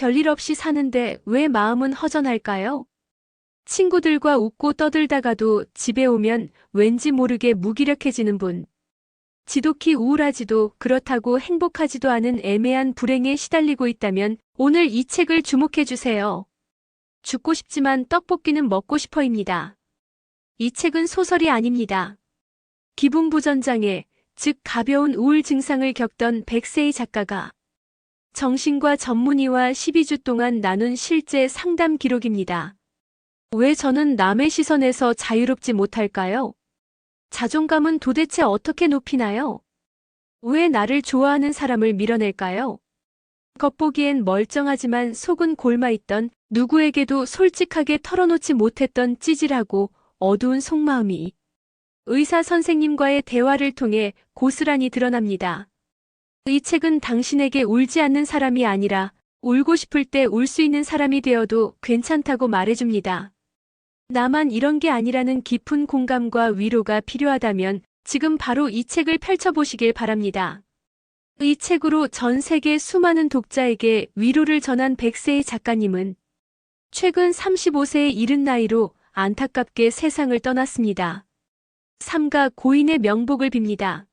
별일 없이 사는데 왜 마음은 허전할까요? 친구들과 웃고 떠들다가도 집에 오면 왠지 모르게 무기력해지는 분. 지독히 우울하지도 그렇다고 행복하지도 않은 애매한 불행에 시달리고 있다면 오늘 이 책을 주목해 주세요. 죽고 싶지만 떡볶이는 먹고 싶어입니다. 이 책은 소설이 아닙니다. 기분부전장애, 즉 가벼운 우울 증상을 겪던 백세희 작가가 정신과 전문의와 12주 동안 나눈 실제 상담 기록입니다. 왜 저는 남의 시선에서 자유롭지 못할까요? 자존감은 도대체 어떻게 높이나요? 왜 나를 좋아하는 사람을 밀어낼까요? 겉보기엔 멀쩡하지만 속은 골마있던 누구에게도 솔직하게 털어놓지 못했던 찌질하고 어두운 속마음이 의사 선생님과의 대화를 통해 고스란히 드러납니다. 이 책은 당신에게 울지 않는 사람이 아니라 울고 싶을 때 울 수 있는 사람이 되어도 괜찮다고 말해줍니다. 나만 이런 게 아니라는 깊은 공감과 위로가 필요하다면 지금 바로 이 책을 펼쳐보시길 바랍니다. 이 책으로 전 세계 수많은 독자에게 위로를 전한 백세의 작가님은 최근 35세에 이른 나이로 안타깝게 세상을 떠났습니다. 삼가 고인의 명복을 빕니다.